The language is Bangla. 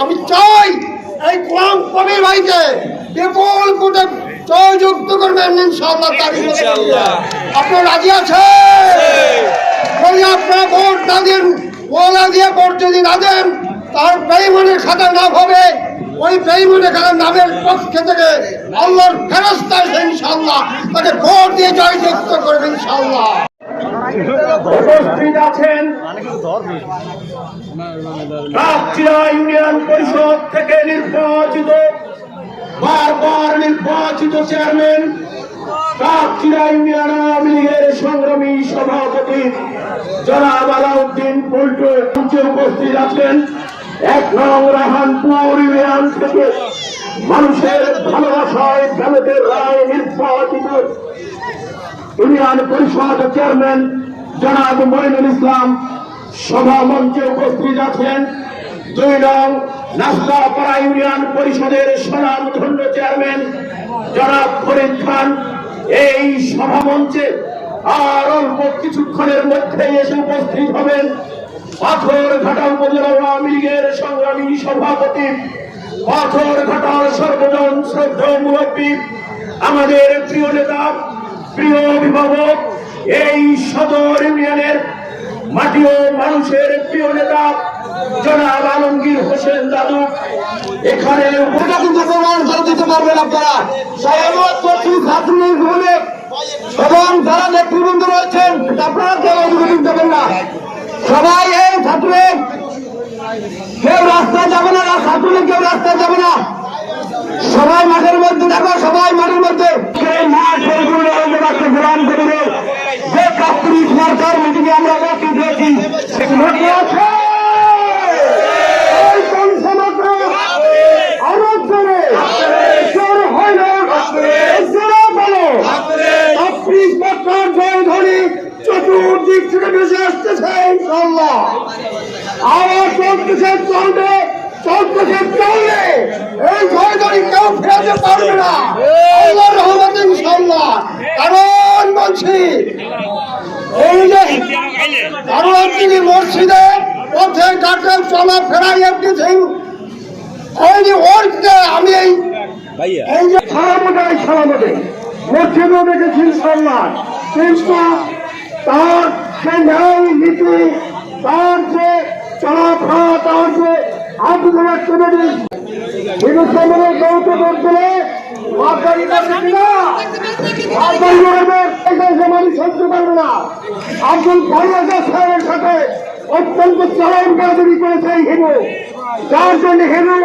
আমি চাই এই কোরআন কবির ভাইকে বিপুল কোটে জয়যুক্ত করবেন ইনশাআল্লাহ তার ইনশাআল্লাহ। আপনি রাজি আছে যদি আপনারা ভোট না দেন ওলা দিয়ে ভোট যদি না দেন তার বেইমানের খাতা নাম হবে। ওই বেইমানের খাতার নামের পক্ষে থেকে আল্লাহর ফেরস্তা ইনশাআল্লাহ। তাকে ভোট দিয়ে জয়যুক্ত করবে ইনশাআল্লাহ। উপস্থিত আছেন কাকচিরা ইউনিয়ন পরিষদ থেকে নির্বাচিত, বারবার নির্বাচিত চেয়ারম্যান কাকচিরা ইউনিয়ন আওয়ামী লীগের সংগ্রামী সভাপতি জনাব আলাউদ্দিন পল্টু উপস্থিত আছেন। এক নং রাহানপুর ইউনিয়ন থেকে মানুষের ভালোবাসায় জামেতের রায় নির্বাচিত। ইউনিয়ন পরিষদ চেয়ারম্যান জনাব মইনুল ইসলাম সভা মঞ্চে উপস্থিত আছেন। দুই নং নাস্তাপাড়া ইউনিয়ন পরিষদের সুনাম ধন্য চেয়ারম্যান জনাব ফরিদ খান। এই সভা মঞ্চে আর অল্প কিছুক্ষণের মধ্যে এসে উপস্থিত হবেন পাথর ঘাটা উপজেলা আওয়ামী লীগের সংগ্রামী সভাপতি, পাথর ঘাটার সর্বজন শ্রদ্ধা মুরব্বী, আমাদের প্রিয় নেতা, প্রিয় অভিভাবক এই সদর ইউনিয়নের মাটি ও মানুষের প্রিয় নেতা, জনাব আলমগীর হোসেন দাদু। এখানে পারবেন আপনারা। এবং যারা নেতৃবৃন্দ রয়েছেন, আপনারা না। সবাই এই ছাত্রলীগ কেউ রাস্তায় যাবে না ছাত্রলীগ কেউ রাস্তায় যাবে না। সবাই মাঠের মধ্যে দেখো, সবাই মাঠের মধ্যে। মাঠ যে কাস্তুরি সরকার মিটিং আমরা উপস্থিত হয়েছি সেখানে আছে এই পঞ্চমাত্র আরব করে ঈশ্বর হয় না ঈশ্বর বলো আপনি বক্তার জয় ধরে চতুর্দিক থেকে বেশি আসতেছে ইনশাল্লাহ আবার চলতেছে চলবে চলতেছে চলবে। এই জয় কেউ ফেরাতে পারবে না। রহমত ইনশাল্লাহ কারণ বলছি এই যে কারণ তিনি মসজিদে পথে ঘাটে চলা ফেরাই এভরিথিং এই যে আমি এই এই যে সালামতাই সালামতে মসজিদও দেখেছি ইনশাল্লাহ কিন্তু তার সে নীতি তার যে চলাফেরা তার যে আন্দোলনের কমিটি হিন্দুস্তানের এই মানুষ সহ্য করবে না। আব্দুল ফরিয়াদ সাহেবের সাথে অত্যন্ত চরম কাজুরি করেছে হিন্দু। যার জন্য হিন্দু